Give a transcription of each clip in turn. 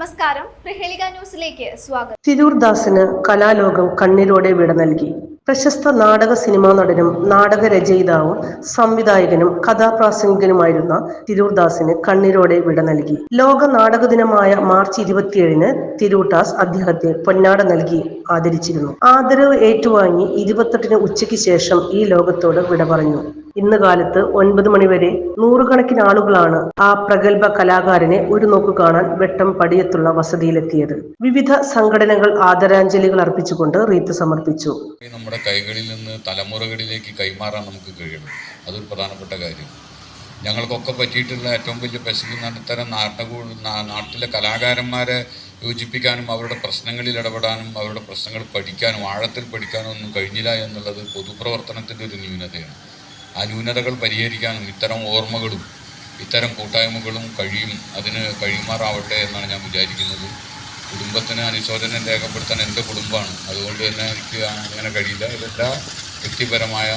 നമസ്കാരം. പ്രഹേളിക ന്യൂസിലേക്ക് സ്വാഗതം. തിരൂർ ദാസിന് കലാലോകം കണ്ണിലൂടെ വിട നൽകി. പ്രശസ്ത നാടക സിനിമാ നടനും നാടക രചയിതാവും സംവിധായകനും കഥാപ്രാസംഗികനുമായിരുന്ന തിരൂർ ദാസിന് കണ്ണീരോടെ വിട നൽകി. ലോക നാടക ദിനമായ മാർച്ച് ഇരുപത്തിയേഴിന് തിരൂർ ദാസ് അദ്ദേഹത്തെ പൊന്നാട നൽകി ആദരിച്ചിരുന്നു. ആദരവ് ഏറ്റുവാങ്ങി ഇരുപത്തെട്ടിന് ഉച്ചയ്ക്ക് ശേഷം ഈ ലോകത്തോട് വിട പറഞ്ഞു. ഇന്ന് കാലത്ത് ഒൻപത് മണിവരെ നൂറുകണക്കിന് ആളുകളാണ് ആ പ്രഗത്ഭ കലാകാരനെ ഒരു നോക്ക് കാണാൻ വെട്ടം പടിയത്തുള്ള വസതിയിലെത്തിയത്. വിവിധ സംഘടനകൾ ആദരാഞ്ജലികൾ അർപ്പിച്ചുകൊണ്ട് റീത്ത് സമർപ്പിച്ചു. നമ്മുടെ കൈകളിൽ നിന്ന് തലമുറകളിലേക്ക് കൈമാറാൻ നമുക്ക് കഴിയണം. അതൊരു പ്രധാനപ്പെട്ട കാര്യം. ഞങ്ങൾക്കൊക്കെ പറ്റിയിട്ടുള്ള ഏറ്റവും വലിയ പശുക്കുന്ന നടത്തരം നാട്ടുകൂ നാട്ടിലെ കലാകാരന്മാരെ യോജിപ്പിക്കാനും അവരുടെ പ്രശ്നങ്ങളിൽ ഇടപെടാനും അവരുടെ പ്രശ്നങ്ങൾ പഠിക്കാനും ആഴത്തിൽ പഠിക്കാനും ഒന്നും കഴിഞ്ഞില്ല എന്നുള്ളത് പൊതുപ്രവർത്തനത്തിന്റെ ഒരു ന്യൂനതയാണ്. ആ ന്യൂനതകൾ പരിഹരിക്കാനും ഇത്തരം ഓർമ്മകളും ഇത്തരം കൂട്ടായ്മകളും കഴിയും അതിന് കഴിയുമാറാവട്ടെ എന്നാണ് ഞാൻ വിചാരിക്കുന്നത്. കുടുംബത്തിന് അനുശോചനം രേഖപ്പെടുത്താൻ എന്റെ കുടുംബമാണ്. അതുകൊണ്ട് തന്നെ എനിക്ക് അങ്ങനെ കഴിയില്ല. ഇതെല്ലാ വ്യക്തിപരമായ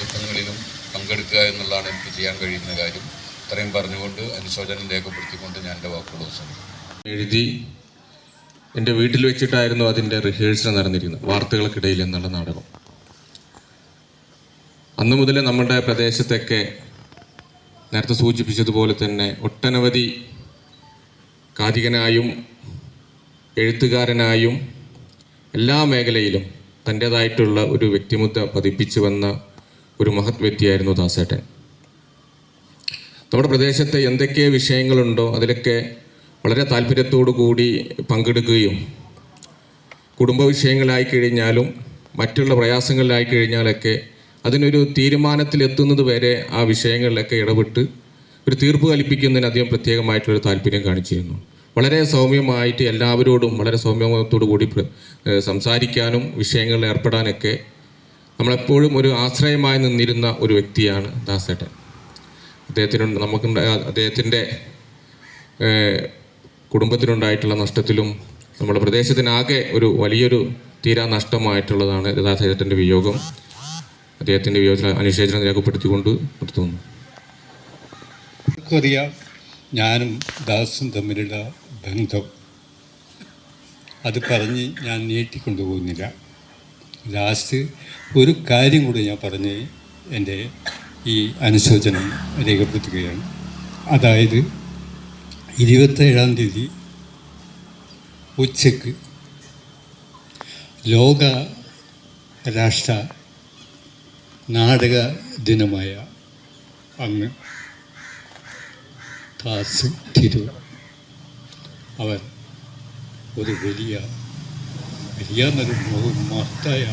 ദുഃഖങ്ങളിലും പങ്കെടുക്കുക എന്നുള്ളതാണ് എനിക്ക് ചെയ്യാൻ കഴിയുന്ന കാര്യം. ഇത്രയും പറഞ്ഞുകൊണ്ട് അനുശോചനം രേഖപ്പെടുത്തിക്കൊണ്ട് ഞാൻ എന്റെ വാക്കുകൾ അവസാനിക്കും എഴുതി എന്റെ വീട്ടിൽ വെച്ചിട്ടായിരുന്നു അതിന്റെ റിഹേഴ്സൽ നടന്നിരുന്നത്. വാർത്തകൾക്കിടയിൽ എന്നുള്ള നാടകം. അന്ന് മുതൽ നമ്മുടെ പ്രദേശത്തൊക്കെ നേരത്തെ സൂചിപ്പിച്ചതുപോലെ തന്നെ ഒട്ടനവധി കാതികനായും എഴുത്തുകാരനായും എല്ലാ മേഖലയിലും തന്റേതായിട്ടുള്ള ഒരു വ്യക്തിമുദ്ര പതിപ്പിച്ചു വന്ന ഒരു മഹത് വ്യക്തിയായിരുന്നു ദാസേട്ടൻ. നമ്മുടെ പ്രദേശത്തെ എന്തൊക്കെ വിഷയങ്ങളുണ്ടോ അതിലൊക്കെ വളരെ താല്പര്യത്തോടു കൂടി പങ്കെടുക്കുകയും കുടുംബ വിഷയങ്ങളായി കഴിഞ്ഞാലും മറ്റുള്ള പ്രയാസങ്ങളിലായി കഴിഞ്ഞാലൊക്കെ അതിനൊരു തീരുമാനത്തിലെത്തുന്നത് വരെ ആ വിഷയങ്ങളിലൊക്കെ ഇടപെട്ട് ഒരു തീർപ്പ് കൽപ്പിക്കുന്നതിന് അദ്ദേഹം പ്രത്യേകമായിട്ടുള്ളൊരു താല്പര്യം കാണിച്ചിരുന്നു. വളരെ സൗമ്യമായിട്ട് എല്ലാവരോടും വളരെ സൗമ്യത്തോടു കൂടി സംസാരിക്കാനും വിഷയങ്ങളിൽ ഏർപ്പെടാനൊക്കെ നമ്മളെപ്പോഴും ഒരു ആശ്രയമായി നിന്നിരുന്ന ഒരു വ്യക്തിയാണ് ദാസേട്ടൻ. അദ്ദേഹത്തിന് നമുക്ക് അദ്ദേഹത്തിന്റെ കുടുംബത്തിനുണ്ടായിട്ടുള്ള നഷ്ടത്തിലും നമ്മുടെ പ്രദേശത്തിനാകെ ഒരു വലിയൊരു തീരാ നഷ്ടമായിട്ടുള്ളതാണ് ദാസേട്ടന്റെ വിയോഗം. അദ്ദേഹത്തിന്റെ വിയോഗത്തിൽ അനുശേചനം രേഖപ്പെടുത്തിക്കൊണ്ട് നിർത്തുന്നു. ഞാനും ദാസും തമ്മിലുള്ള ബന്ധം. അത് പറഞ്ഞ് ഞാൻ നീട്ടിക്കൊണ്ടുപോകുന്നില്ല. ലാസ്റ്റ് ഒരു കാര്യം കൂടി ഞാൻ പറഞ്ഞ് എന്റെ ഈ അനുശോചനം രേഖപ്പെടുത്തുകയാണ്. അതായത് ഇരുപത്തേഴാം തീയതി ഉച്ചയ്ക്ക് ലോക രാഷ്ട്ര നാടക ദിനമായ അങ്ങ് ദാസ് തിരു അവൻ ഒരു വലിയ വലിയ മഹത്തായ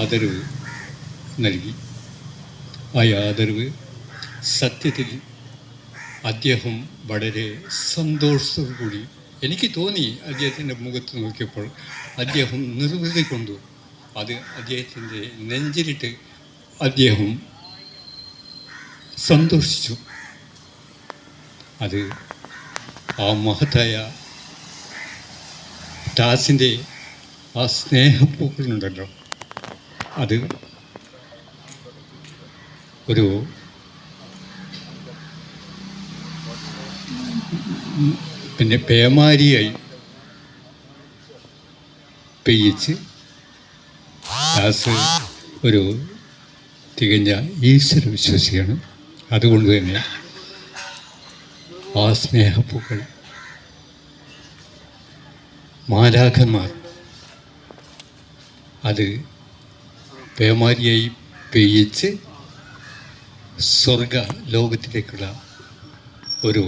ആദരവ് നൽകി. ആ ആദരവ് സത്യത്തിൽ അദ്ദേഹം വളരെ സന്തോഷത്തോടുകൂടി എനിക്ക് തോന്നി അദ്ദേഹത്തിന്റെ മുഖത്ത് നോക്കിയപ്പോൾ അദ്ദേഹം നിർവൃതി കൊണ്ടു. അത് അദ്ദേഹത്തിന്റെ നെഞ്ചിലിട്ട് അദ്ദേഹം സന്തോഷിച്ചു. അത് ആ മഹത്തായ ടാസിന്റെ ആ സ്നേഹപ്പൂക്കളുണ്ടല്ലോ അത് ഒരു പിന്നെ പേമാരിയായി പെയ്യിച്ച് ദാസ് ഒരു തികഞ്ഞ ഈശ്വര വിശ്വസിയാണ്. അതുകൊണ്ട് തന്നെ ആ സ്നേഹപ്പൂക്കൾ മാലാഖന്മാർ അത് പേമാരിയായി പെയ്യിച്ച് സ്വർഗ ലോകത്തിലേക്കുള്ള ഒരു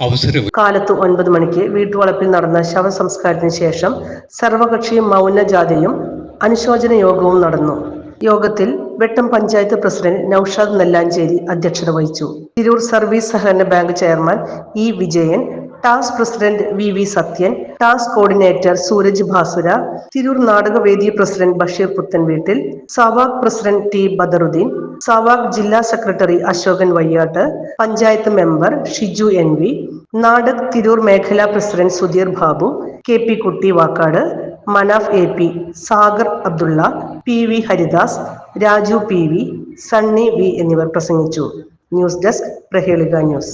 അവസരം കാലത്ത് ഒൻപത് മണിക്ക് വീട്ടുവളപ്പിൽ നടന്ന ശവസംസ്കാരത്തിന് ശേഷം സർവകക്ഷി മൗനജാഥയും അനുശോചന യോഗവും നടന്നു. യോഗത്തിൽ വെട്ടം പഞ്ചായത്ത് പ്രസിഡന്റ് നൌഷാദ് നെല്ലാഞ്ചേരി അധ്യക്ഷത വഹിച്ചു. തിരൂർ സർവീസ് സഹകരണ bank chairman E Vijayan task president V V Sathyan task coordinator Sooraj Bhasura Tirur Natakavedi president Basheer Puthanveettil Savak president T Badaruddin Savak ജില്ലാ secretary Ashokan Vayyatt panchayat member Shiju N V Natak Tirur മേഖലാ president Sudheer Babu K P Kutty Vakkad Manaf A P Sagar Abdulla P V Haridas Raju P V Sunny V എന്നിവർ പ്രസംഗിച്ചു. News desk Prahelika news.